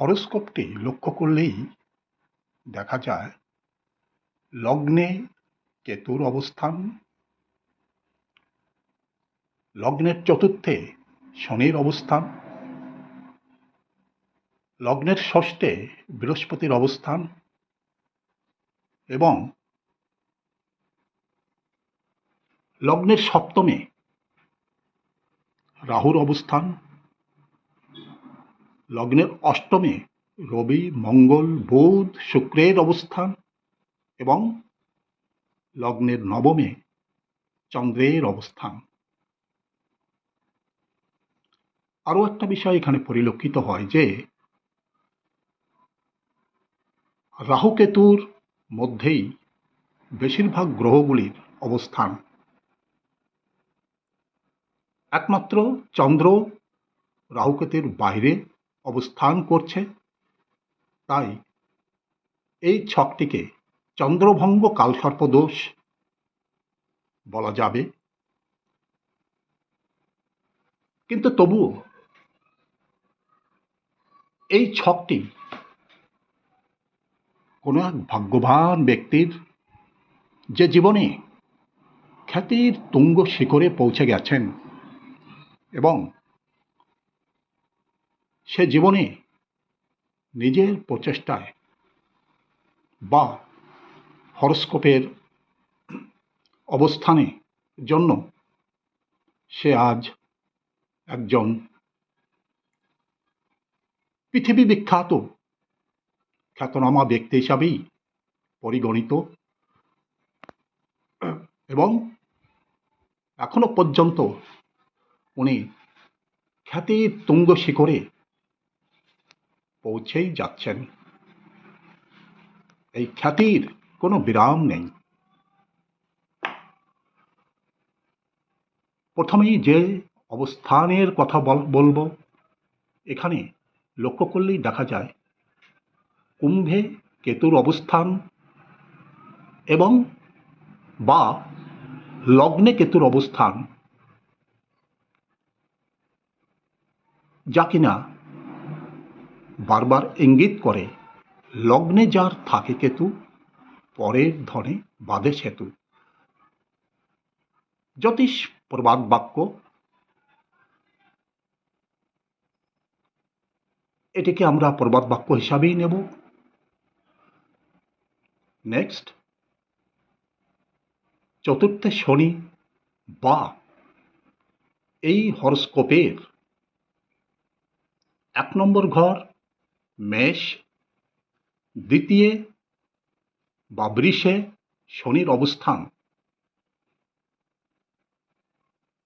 হরোস্কোপটি লক্ষ্য করলেই দেখা যায় লগ্নে কেতুর অবস্থান, লগ্নের চতুর্থে শনির অবস্থান, লগ্নের ষষ্ঠে বৃহস্পতির অবস্থান এবং লগ্নের সপ্তমে রাহুর অবস্থান। লগ্নের অষ্টমে রবি, মঙ্গল, বুধ, শুক্রের অবস্থান এবং লগ্নের নবমে চন্দ্রের অবস্থান। আরও একটা বিষয় এখানে পরিলক্ষিত হয় যে রাহুকেতুর মধ্যেই বেশিরভাগ গ্রহগুলির অবস্থান। একমাত্র চন্দ্র রাহুকেতুর বাইরে অবস্থান করছে, তাই এই ছকটিকে চন্দ্রভঙ্গ কালসর্পদোষ বলা যাবে। কিন্তু তবুও এই ছকটি কোনো এক ভাগ্যবান ব্যক্তির যে জীবনে খ্যাতির তুঙ্গ শিখরে পৌঁছে গেছেন এবং সে জীবনে নিজের প্রচেষ্টায় বা হরস্কোপের অবস্থানে জন্য সে আজ একজন পৃথিবী বিখ্যাত খ্যাতনামা ব্যক্তি হিসাবেই পরিগণিত এবং এখনও পর্যন্ত উনি খ্যাতির তুঙ্গ শিখরে পৌঁছেই যাচ্ছেন। এই খ্যাতির কোনো বিরাম নেই। প্রথমেই যে অবস্থানের কথা বলব, এখানে লক্ষ্য করলেই দেখা যায়, কুম্ভে কেতুর অবস্থান এবং বা লগ্নে কেতুর অবস্থান। যা কিনা বারবার ইঙ্গিত করে, লগ্নে যার থাকে কেতু, পরের ধনে বাদে সেতু। জ্যোতিষ প্রবাদ বাক্য। এটিকে আমরা প্রবাদ বাক্য হিসাবেই নেব। নেক্সট। চতুর্থে শনি বা, এই হরস্কোপের এক নম্বর ঘর। মেষ, দ্বিতীয় বা বৃষে শনির অবস্থান।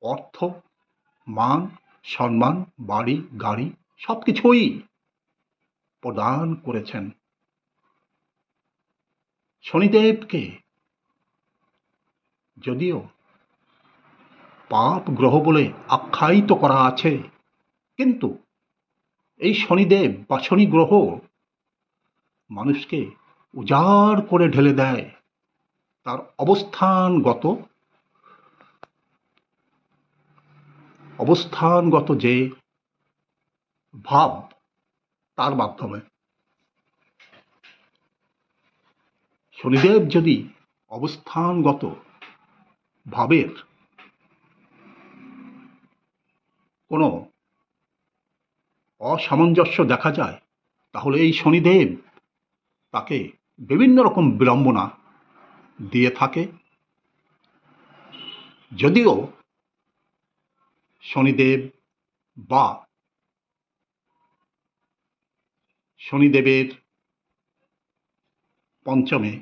অর্থ, মান, সম্মান, বাড়ি, গাড়ি সব কিছুই প্রদান করেছেন। শনিদেবকে যদিও পাপ গ্রহ বলে আখ্যায়িত করা আছে, কিন্তু এই শনিদেব বা শনি গ্রহ মানুষকে উজাড় করে ঢেলে দেয়। তার অবস্থানগত অবস্থানগত যে ভাব, তার মাধ্যমে। শনিদেব যদি অবস্থানগত ভাবের কোনো অসামঞ্জস্য দেখা যায়, তাহলে এই শনিদেব তাকে বিভিন্ন রকম বিড়ম্বনা দিয়ে থাকে। যদিও শনিদেব বা শনিদেবের পঞ্চমে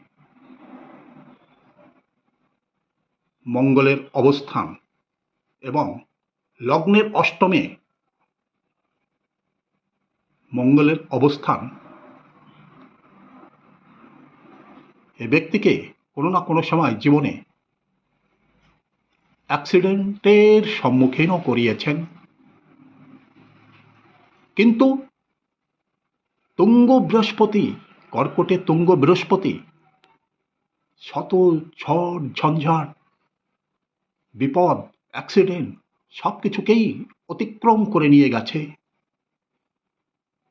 মঙ্গলের অবস্থান এবং লগ্নের অষ্টমে মঙ্গলের অবস্থান। এ ব্যক্তিকে কোনো না কোনো সময় জীবনে অ্যাক্সিডেন্টের সম্মুখীনও করিয়েছেন। কিন্তু তুঙ্গ বৃহস্পতি কর্কটে তুঙ্গ বৃহস্পতি শত ঝড়, ঝঞ্ঝাট, বিপদ, অ্যাক্সিডেন্ট সব কিছুকেই অতিক্রম করে নিয়ে গেছে।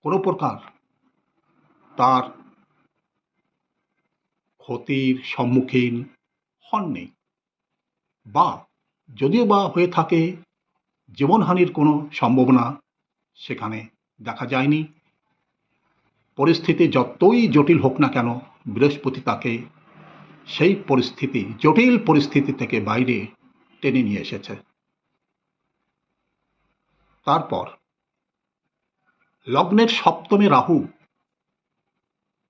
কোনো প্রকার তার ক্ষতির সম্মুখীন হননি বা যদিও বা হয়ে থাকে, জীবনহানির কোনো সম্ভাবনা সেখানে দেখা যায়নি। পরিস্থিতি যতই জটিল হোক না কেন, বৃহস্পতি তাকে সেই পরিস্থিতি, জটিল পরিস্থিতি থেকে বাইরে টেনে নিয়ে এসেছে। তারপর লগ্নের সপ্তমে রাহু।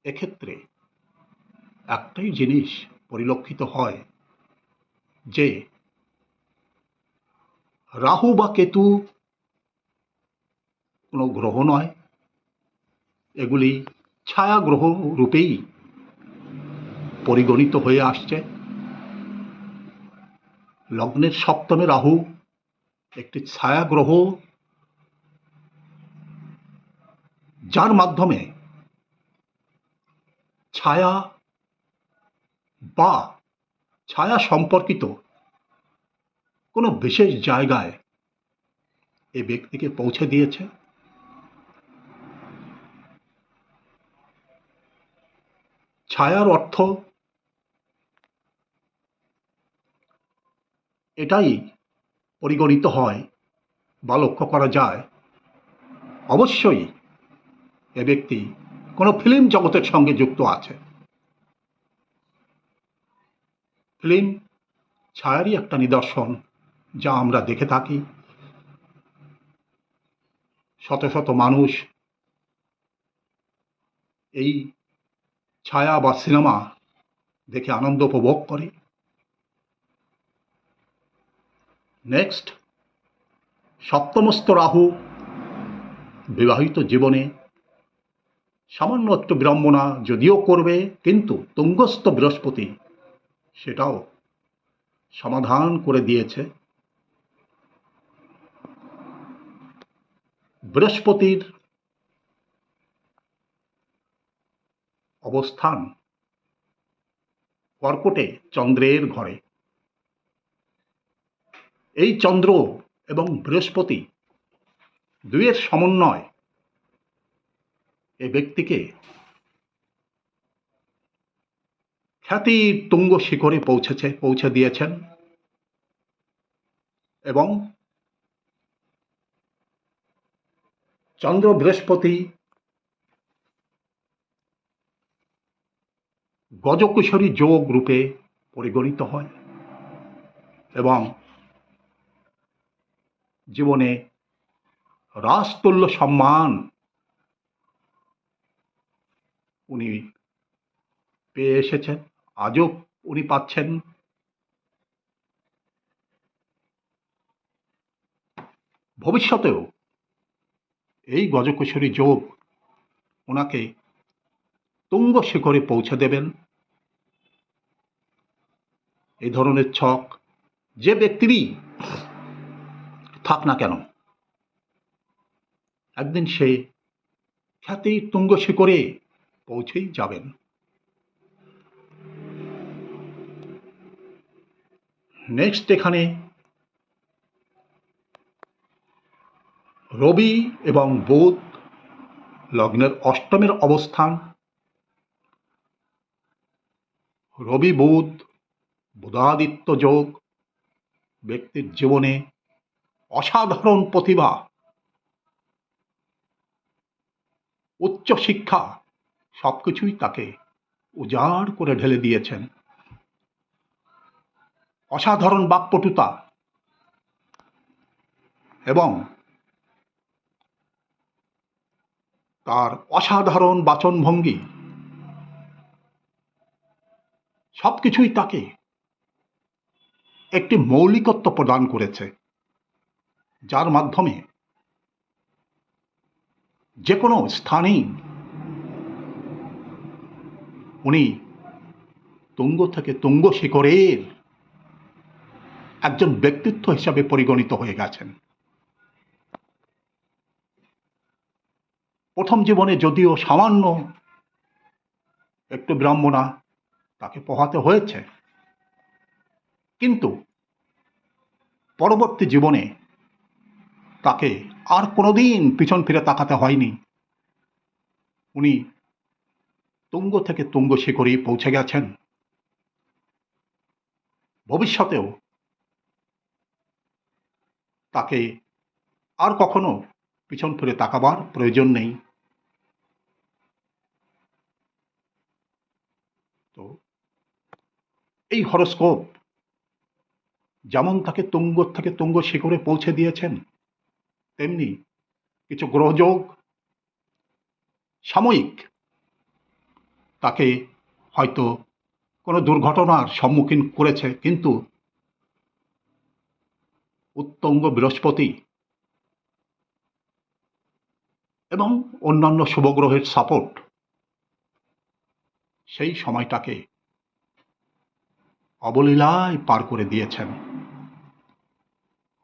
এক্ষেত্রে একটাই জিনিস পরিলক্ষিত হয় যে রাহু বা কেতু কোনো গ্রহ নয়। এগুলি ছায়া গ্রহ রূপেই পরিগণিত হয়ে আসছে। লগ্নের সপ্তমে রাহু একটি ছায়া গ্রহ যার মাধ্যমে ছায়া বা ছায়া সম্পর্কিত কোনো বিশেষ জায়গায় এ ব্যক্তিকে পৌঁছে দিয়েছে। ছায়ার অর্থ এটাই পরিগণিত হয় বা লক্ষ্য করা যায়। অবশ্যই এ ব্যক্তি কোনো ফিল্ম জগতের সঙ্গে যুক্ত আছে। ফিল্ম ছায়ারই একটা নিদর্শন যা আমরা দেখে থাকি। শত শত মানুষ এই ছায়া বা সিনেমা দেখে আনন্দ উপভোগ করে। নেক্সট, সপ্তমস্ত রাহু, বিবাহিত জীবনে সামান্য একটু বিড়ম্বনা যদিও করবে, কিন্তু তুঙ্গস্থ বৃহস্পতি সেটাও সমাধান করে দিয়েছে। বৃহস্পতির অবস্থান কর্কটে চন্দ্রের ঘরে। এই চন্দ্র এবং বৃহস্পতি দুয়ের সমন্বয় এ ব্যক্তিকে খ্যাতির তুঙ্গ শিখরে পৌঁছেছে, পৌঁছে দিয়েছেন এবং চন্দ্র বৃহস্পতি গজকুশরী যোগ রূপে পরিগণিত হয় এবং জীবনে রাজতুল্য সম্মান উনি পেয়ে এসেছেন, আজও উনি পাচ্ছেন। ভবিষ্যতেও এই গজকুশরী যোগ ওনাকে তুঙ্গ শিখরে পৌঁছে দেবেন। এই ধরনের ছক যে ব্যক্তিরই থাক না কেন, একদিন সে খ্যাতি তুঙ্গ শিখরে পৌঁছেই যাবেন। নেক্সট এখানে রবি এবং বুধ লগ্নের অষ্টমের অবস্থান। রবি, বুধ, বুধাদিত্য যোগ, ব্যক্তির জীবনে অসাধারণ প্রতিভা। উচ্চ সবকিছুই তাকে উজাড় করে ঢেলে দিয়েছেন। অসাধারণ বাকপটুতা এবং তার অসাধারণ বাচনভঙ্গি সবকিছুই তাকে একটি মৌলিকত্ব প্রদান করেছে, যার মাধ্যমে যে কোনো স্থানেই উনি তুঙ্গ থেকে তুঙ্গ শিখরের একজন ব্যক্তিত্ব হিসাবে পরিগণিত হয়ে গেছেন। প্রথম জীবনে যদিও সামান্য একটু বিড়ম্বনা তাকে পোহাতে হয়েছে, কিন্তু পরবর্তী জীবনে তাকে আর কোনোদিন পিছন ফিরে তাকাতে হয়নি। উনি তুঙ্গ থেকে তুঙ্গ শিখরে পৌঁছে গেছেন। ভবিষ্যতেও তাকে আর কখনো পিছন ফিরে তাকাবার প্রয়োজন নেই। তো এই হরস্কোপ যেমন তাকে তুঙ্গ থেকে তুঙ্গ শিখরে পৌঁছে দিয়েছেন, তেমনি কিছু গ্রহযোগ, সাময়িক তাকে হয়তো কোনো দুর্ঘটনার সম্মুখীন করেছে, কিন্তু উত্তঙ্গ বৃহস্পতি এবং অন্যান্য শুভগ্রহের সাপোর্ট সেই সময়টাকে অবলীলায় পার করে দিয়েছেন।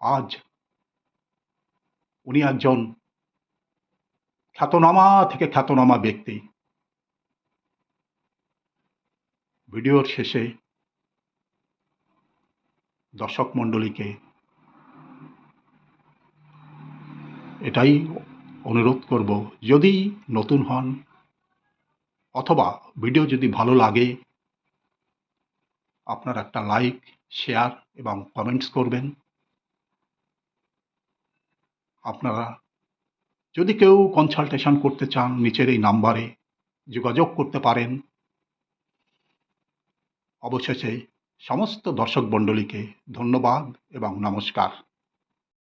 আজ উনি একজন খ্যাতনামা থেকে খ্যাতনামা ব্যক্তি। ভিডিওর শেষে দর্শক মণ্ডলীকে এটাই অনুরোধ করব, যদি নতুন হন অথবা ভিডিও যদি ভালো লাগে, আপনার একটা লাইক, শেয়ার এবং কমেন্টস করবেন। আপনারা যদি কেউ কনসালটেশন করতে চান, নিচের এই নাম্বারে যোগাযোগ করতে পারেন। অবশেষে সমস্ত দর্শক মণ্ডলীকে ধন্যবাদ এবং নমস্কার।